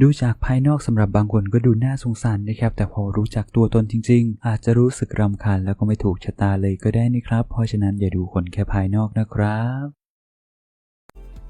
ดูจากภายนอกสำหรับบางคนก็ดูน่าสงสารนะครับ แต่พอรู้จักตัวตนจริง ๆ อาจจะรู้สึกรำคาญแล้วก็ไม่ถูกชะตาเลยก็ได้นะครับ เพราะฉะนั้นอย่าดูคนแค่ภายนอกนะครับ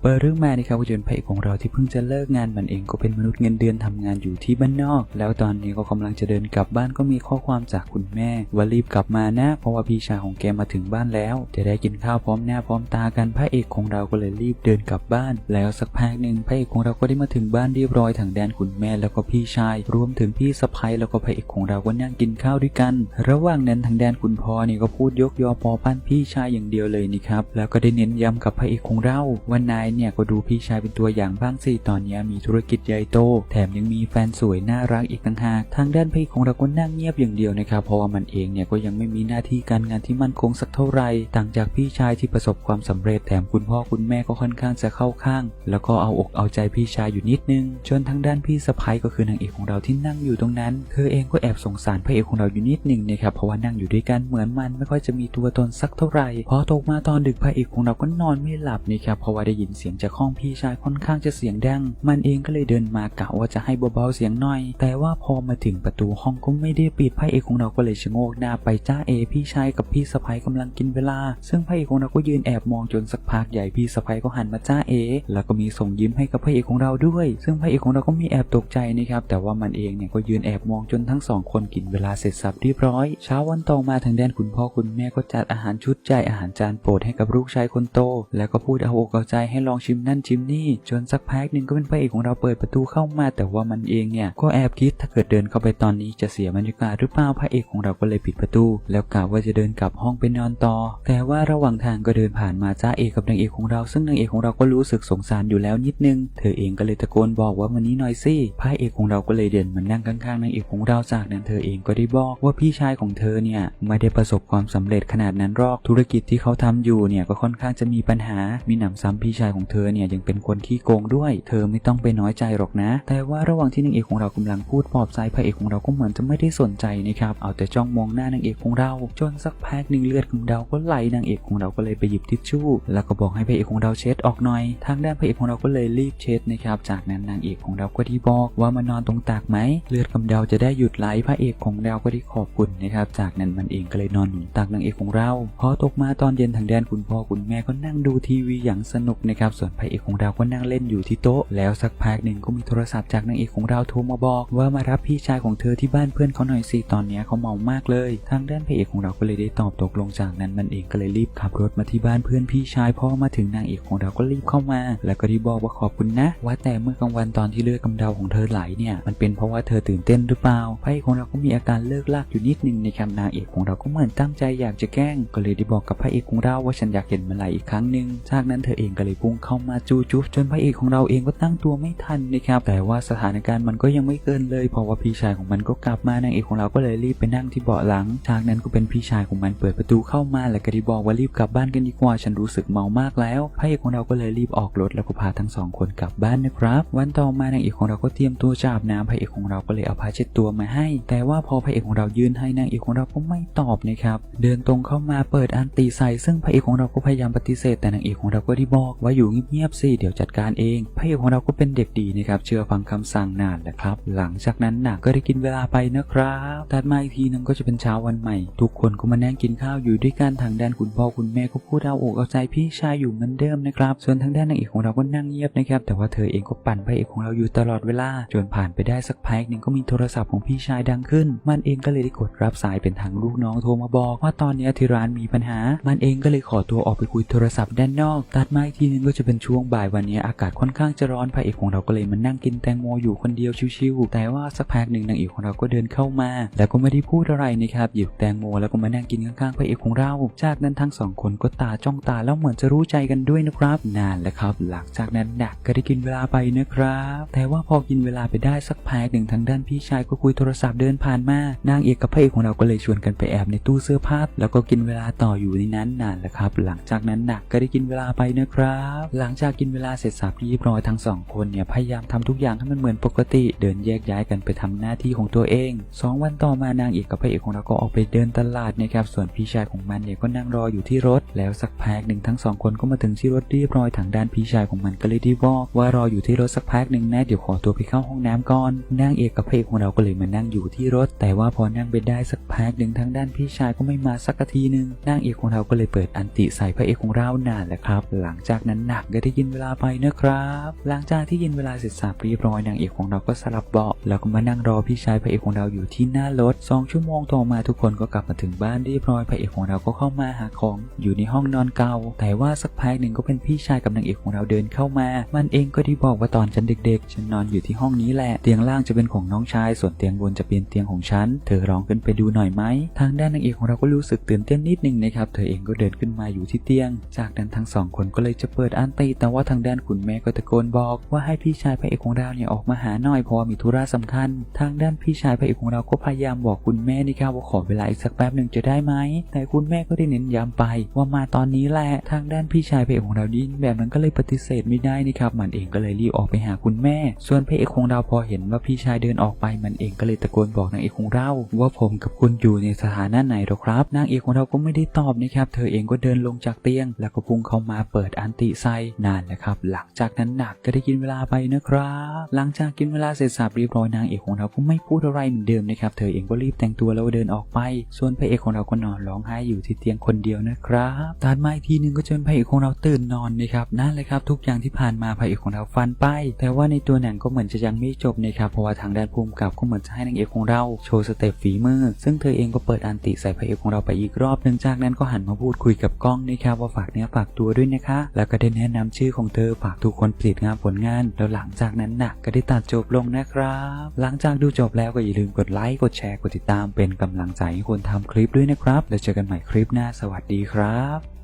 เปิดเรื่องมานะครับจนพระเอกของเราที่เพิ่งจะเลิกงานมันเองก็เป็นมนุษย์เงินเดือนทำงานอยู่ที่บ้านนอก แล้วตอนนี้ก็กำลังจะเดินกลับบ้านก็มีข้อความจากคุณแม่ ว่ารีบกลับมานะเพราะว่าพี่ชายของแกมาถึงบ้านแล้ว จะได้กินข้าวพร้อมหน้าพร้อมตากันพระเอกของเราก็เลยรีบเดินกลับบ้าน แล้วสักพักหนึ่งพระเอกของเราก็ได้มาถึงบ้านเรียบร้อยทางแดนคุณแม่แล้วก็พี่ชาย รวมถึงพี่สะพ้ยแล้วก็พระเอกของเราก็นั่งกินข้าวด้วยกัน ระหว่างนั้นทางแดนคุณพ่อนี่ก็พูดยกยอปอปั้นพี่ชายอย่างเดียวเลยนี่ครับแล้วก็ได้เน้นย้ำกับพระเอกของเราว่านายเนี่ยก็ดูพี่ชายเป็นตัวอย่างบ้างสิตอนนี้มีธุรกิจใหญ่โต แถมยังมีแฟนสวยน่ารักอีกต่างหากทางด้านพระเอกของเราก็นั่งเงียบอย่างเดียวนะครับเพราะว่ามันเองเนี่ยก็ยังไม่มีหน้าที่การงานที่มั่นคงสักเท่าไหร่ต่างจากพี่ชายที่ประสบความสำเร็จแถมคุณพ่อคุณแม่ก็ค่อนข้างจะเข้าข้าง แล้วก็เอาอกเอาใจพี่ชายอยู่นิดนึงจนทางด้านพี่สะพ้ยก็คือนางเอกของเราที่นั่งอยู่ตรงนั้นเธอเองก็แอบสงสารพระเอกของเราอยู่นิดนึงนะครับเพราะว่านั่งอยู่ด้วยกันเหมือนมันไม่ค่อยจะมีตัวตนสักเท่าไหร่พอตกมาตอนดึกพระเอกของเราก็นอนไม่หลับนี่ครับเพราะว่าได้ยินเสียงจากห้องพี่ชายค่อนข้างจะเสียงดัง มันเองก็เลยเดินมากะว่าจะให้เบาๆเสียงหน่อย แต่ว่าพอมาถึงประตูห้องก็ไม่ได้ปิดไพระเอกของเราก็เลยชะโงกหน้าไปจ้าเอพี่ชายกับพี่สะพ้ยกำลังกินเวลา ซึ่งพระเอกของเราก็ยืนแอบมองจนสักพักใหญ่พี่สะพ้ยก็หันมาจ้าเอ แล้วก็มีส่งยิ้มให้กับพระเอกของเราด้วย ซึ่งพระเอกของเราก็มีแอบตกใจนะครับ แต่ว่ามันเองเนี่ยก็ยืนแอบมองจนทั้งสองคนกินเวลาเสร็จสับเรียบร้อย เช้าวันต่อมาทางแดนคุณพ่อคุณแม่ก็จัดอาหารชุดใหญ่อาหารจานโปรดให้กับลูกชายคนโต แล้วก็พูดเอาอกเอาใจให้ลองชิมนั่นชิมนี่ จนสักพักหนึ่งก็เป็นพระเอกของเราเปิดประตูเข้ามา แต่ว่ามันเองเนี่ยก็แอบคิดถ้าเกิดเดินเข้าไปตอนนี้จะเสียบรรยากาศหรือเปล่าพระเอกของเราก็เลยปิดประตู แล้วกะว่าจะเดินกลับห้องไปนอนต่อ แต่ว่าระหว่างทางก็เดินผ่านมาจ้าเอกกับนางเอกของเรา ซึ่งนางเอกของเราก็รู้สึกสงสารอยู่แล้วนิดนึง เธอเองก็เลยตะโกนบอกว่าวันนี้หน่อยสิพระเอกของเราก็เลยเดินมานั่งข้างๆนางเอกของเราจากนั้นเธอเองก็ได้บอกว่าพี่ชายของเธอเนี่ยไม่ได้ประสบความสำเร็จขนาดนั้นหรอกธุรกิจที่เขาทำอยู่เนี่ยก็ค่อนข้างจะมีปัญหามีหนำซ้ำพี่ชายของเธอเนี่ยยังเป็นคนขี้โกงด้วย เธอไม่ต้องไปน้อยใจหรอกนะ แต่ว่าระหว่างที่นางเอกของเรากำลังพูดปลอบใจพระเอกของเราก็เหมือนจะไม่ได้สนใจนะครับ เอาแต่จ้องมองหน้านางเอกของเรา จนสักพักหนึ่งเลือดของเราก็ไหลนางเอกของเราก็เลยไปหยิบทิชชู่ แล้วก็บอกให้พระเอกของเราเช็ดออกหน่อย ทางด้านพระเอกของเราก็เลยรีบเช็ดนะครับ จากนั้นนางเอกของเราก็ที่บอกว่ามานอนตรงตากไหม เลือดกำเดาจะได้หยุดไหลพระเอกของเราก็ได้ขอบคุณนะครับ จากนั้นมันเองก็เลยนอนหนุนตักนางเอกของเรา พอตกมาตอนเย็นทางด้านคุณพ่อคุณแม่ก็นั่งดูทีวีอย่างสนุกนะครับส่วนพระเอกของเราก็นั่งเล่นอยู่ที่โต๊ะ แล้วสักพักหนึ่งก็มีโทรศัพท์จากนางเอกของเราโทรมาบอก ว่ามารับพี่ชายของเธอที่บ้านเพื่อนเขาหน่อยสิตอนนี้เขาเมามากเลย ทางด้านพระเอกของเราก็เลยได้ตอบตกลงจากนั้นมันเองก็เลยรีบขับรถมาที่บ้านเพื่อนพี่ชายพ่อมาถึงนางเอกของเราก็รีบเข้ามา แล้วก็ที่บอกว่าขอบคุณนะ ว่าแต่เมื่อกลางวันตอนที่เลือดกำเดาของเธอไหลเนี่ยมันเป็นเพราะว่าเธอตื่นเต้นหรือเปล่าพระเอกของเราก็มีอาการเลิกลากอยู่นิดนึงในคำนางเอกของเราก็เหมือนตั้งใจอยากจะแกล้ง ก็เลยได้บอกกับพระเอกของเราว่าฉันอยากเห็นมันไหลอีกครั้งหนึ่งจากนั้นเธอเองก็เลยพุ่งเข้ามาจูจุ๊บจนพระเอกของเราเองก็ตั้งตัวไม่ทันนะครับ แต่ว่าสถานการณ์มันก็ยังไม่เกินเลย เพราะว่าพี่ชายของมันก็กลับมานางเอกของเราก็เลยรีบไปนั่งที่เบาะหลังจากนั้นก็เป็นพี่ชายของมันเปิดประตูเข้ามาแล้วก็ได้บอกว่ารีบกลับบ้านกันดีกว่าฉันรู้สึกเมามากแล้วพระเอกของเราก็เลยรีบออกรถแล้วก็พาทั้งสองคนกลับบ้านนะครับวันต่อมานางเอกของเราก็เตรียมตัวจะอาบน้ำพระเอกของเราก็เลยเอาผ้าเช็ดตัวมาให้ แต่ว่าพอพระเอกของเรายื่นให้นางเอกของเราก็ไม่ตอบนะครับเดินตรงเข้ามาเปิดอันตีใส่ซึ่งพระเอกของเราก็พยายามปฏิเสธแต่นางเอกของเราก็ได้บอกว่าอยู่เงียบๆสิเดี๋ยวจัดการเองพระเอกของเราก็เป็นเด็กดีนะครับเชื่อฟังคำสั่งนานแหละครับ หลังจากนั้นน่ะก็ได้กินเวลาไปนะครับตัดมาอีกทีนึงก็จะเป็นเช้าวันใหม่ ทุกคนก็มานั่งกินข้าวอยู่ด้วยกันทางด้านคุณพ่อคุณแม่ก็พูดเอาอกเอาใจพี่ชายอยู่เหมือนเดิมนะครับ ส่วนทางด้านนางเอกของเราก็นั่งเงียบนะครับแต่ว่าเธอเองก็ปั่นพระเอกของเราอยู่ตลอดเวลาจนผ่านไปได้สักพักหนึ่งก็มีโทรศัพท์ของพี่ชายดังขึ้น มันเองก็เลยได้กดรับสายเป็นทางลูกน้องโทรมาบอกว่าตอนนี้ที่ร้านมีปัญหา มันเองก็เลยขอตัวออกไปคุยโทรศัพท์ด้านนอก ตัดมาอีกทีนึงก็จะเป็นช่วงบ่ายวันนี้อากาศค่อนข้างจะร้อนพระเอกของเราก็เลยมานั่งกินแตงโมอยู่คนเดียวชิวๆแต่ว่าสักพักหนึ่งนางเอกของเราก็เดินเข้ามา แล้วก็ไม่ได้พูดอะไรนะครับหยิบแตงโมแล้วก็มานั่งกินข้างๆพระเอกของเรา จากนั้นทั้งสองคนก็ตาจ้องตาแล้วเหมือนจะรู้ใจกันด้วยนะครับนานแล้วครับ หลังจากนั้นดักก็ได้กินเวลาไปนะครับ แต่ว่าพอกินเวลาไปได้สักพักหนึ่งทางด้านพี่ชายก็คุยโทรศัพท์เดินผ่านมานางเอกกับพระเอกของเราก็เลยชวนกันไปแอบในตู้เสื้อผ้าแล้วก็กินเวลาต่ออยู่ในนั้นนานแล้วครับ หลังจากนั้นดักก็ได้กินเวลาไปนะครับหลังจากกินเวลาเสร็จสับเรียบร้อยทั้งสองคนเนี่ยพยายามทำทุกอย่างให้มันเหมือนปกติ เดินแยกย้ายกันไปทำหน้าที่ของตัวเองสองวันต่อมานางเอกกับพระเอกของเราก็ออกไปเดินตลาดนะครับส่วนพี่ชายของมันเนี่ยก็นั่งรออยู่ที่รถ แล้วสักพักหนึ่งทั้งสองคนก็มาถึงที่รถเรียบร้อยทางด้านพี่ชายของมันก็เลยได้บอกว่ารออยู่ที่รถสักพักหนึ่งนะเดี๋ยวขอตัวไปเข้าห้องน้ำก่อนนางเอกกับพระเอกของเราก็เลยมานั่งอยู่ที่รถ แต่ว่าพอนั่งไปได้สักพักหนึ่งทางด้านพี่ชายก็ไม่มาสักทีหนึ่งนางเอกของเราก็เลยเปิดอันติใส่พระเอกของเรานานแหละครับ หลังจากนั้นหนักก็ได้ยินเวลาไปนะครับ หลังจากที่ยินเวลาเสร็จสับเรียบร้อยนางเอกของเราก็สลับเบาะแล้วก็มานั่งรอพี่ชายพระเอกของเราอยู่ที่หน้ารถสองชั่วโมงต่อมาทุกคนก็กลับมาถึงบ้านเรียบร้อยพระเอกของเราก็เข้ามาหาของอยู่ในห้องนอนเก่า แต่ว่าสักพักหนึ่งก็เป็นพี่ชายกับนางเอกของเราเดินเข้ามา มันเองก็ได้บอกว่าตอนฉันเด็กๆ ฉันนอนอยู่ที่ห้องนี้แหละ เตียงล่างจะเป็นของน้องชาย ส่วนเตียงบนจะเป็นเตียงของฉัน เธอลองขึ้นไปดูหน่อยไหม ทางด้านนางเอกของเราก็รู้สึกตื่นเต้นนิดนึงนะครับ เธอเองก็เดินขึ้นมาอยู่ที่เตียง จากนั้นทั้งสองคนก็เลยจะเปิดอันตีแต่ว่าทางด้านคุณแม่ก็ตะโกนบอกว่าให้พี่ชายพระเอกของเราเนี่ยออกมาหาหน่อยเพราะมีธุระสำคัญ ทางด้านพี่ชายพระเอกของเราก็พยายามบอกคุณแม่นะครับว่าขอเวลาอีกสักแป๊บหนึ่งจะได้ไหมแต่คุณแม่ก็ได้เน้นย้ำไป ว่ามาตอนนี้แหละทางด้านพี่ชายพระเอกของเรายินแบบนั้นก็เลยปฏิเสธไม่ได้นะครับมันเองก็เลยรีบออกไปหาคุณแม่ ส่วนพระเอกของเราพอเห็นว่าพี่ชายเดินออกไปมันเองก็เลยตะโกนบอกนางเอกของเรา ว่าผมกับคุณอยู่ในสถานะไหนหรอครับนางเอกของเราก็ไม่ได้ตอบนะครับเธอเองก็เดินลงจากเตียง แล้วก็พุ่งเข้ามาเปิดอันติไซนานนะครับ หลังจากนั้นหนักก็ได้กินเวลาไปนะครับ หลังจากกินเวลาเสร็จสับเรียบร้อยนางเอกของเราก็ไม่พูดอะไรเหมือนเดิมนะครับ เธอเองก็รีบแต่งตัวแล้วเดินออกไป ส่วนพระเอกของเราก็นอนร้องไห้อยู่ที่เตียงคนเดียวนะครับตัดมาอีกทีหนึงก็จนพระเอกของเราตื่นนอนนะครับนั่นเลยครับ ทุกอย่างที่ผ่านมาพระเอกของเราฟันไป แต่ว่าในตัวหนังก็เหมือนจะยังไม่จบนะครับเพราะว่าทางด้านภูมิกับก็เหมือนจะให้นางเอกของเราโชว์สเต็ปฝีมือ ซึ่งเธอเองก็เปิดอันติใส่พระเอกของเราไปอีกรอบหนึ่งจากนั้นก็หันมาพูดคุยกับกล้องนะครับว่าฝากเนื้อฝากตัวด้วยนะคะ แล้วก็ได้แนะนำชื่อของเธอฝากทุกคนติตงานผลงาน แล้วหลังจากนั้นน่ะ ก็ได้ตัดจบลงนะครับ หลังจากดูจบแล้วก็อย่าลืมกดไลค์ กดแชร์ กดติดตามเป็นกำลังใจให้คนทำคลิปด้วยนะครับ แล้วเจอกันใหม่คลิปหน้า สวัสดีครับ